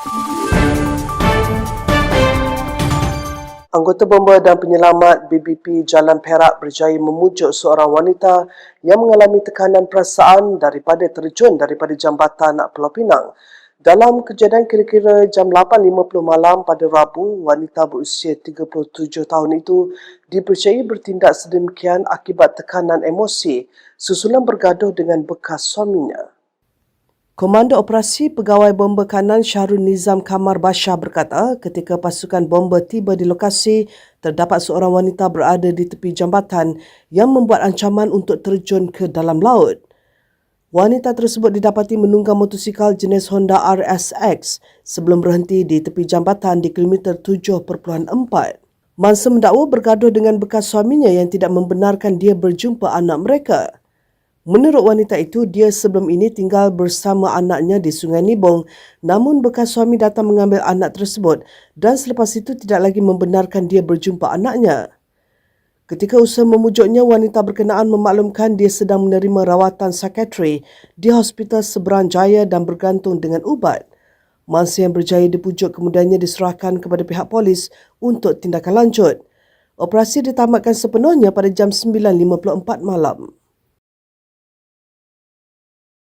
Anggota Bomba dan Penyelamat BBP Jalan Perak berjaya memujuk seorang wanita yang mengalami tekanan perasaan daripada terjun daripada jambatan Pulau Pinang. Dalam kejadian kira-kira jam 8.50 malam pada Rabu, wanita berusia 37 tahun itu dipercayai bertindak sedemikian akibat tekanan emosi susulan bergaduh dengan bekas suaminya. Komando Operasi Pegawai Bomba Kanan Syahrul Nizam Kamar Bashar berkata ketika pasukan bomba tiba di lokasi, terdapat seorang wanita berada di tepi jambatan yang membuat ancaman untuk terjun ke dalam laut. Wanita tersebut didapati menunggang motosikal jenis Honda RSX sebelum berhenti di tepi jambatan di kilometer 7.4. Mangsa mendakwa bergaduh dengan bekas suaminya yang tidak membenarkan dia berjumpa anak mereka. Menurut wanita itu, dia sebelum ini tinggal bersama anaknya di Sungai Nibong namun bekas suami datang mengambil anak tersebut dan selepas itu tidak lagi membenarkan dia berjumpa anaknya. Ketika usaha memujuknya, wanita berkenaan memaklumkan dia sedang menerima rawatan psikiatri di Hospital Seberang Jaya dan bergantung dengan ubat. Masa yang berjaya dipujuk kemudiannya diserahkan kepada pihak polis untuk tindakan lanjut. Operasi ditamatkan sepenuhnya pada jam 9.54 malam.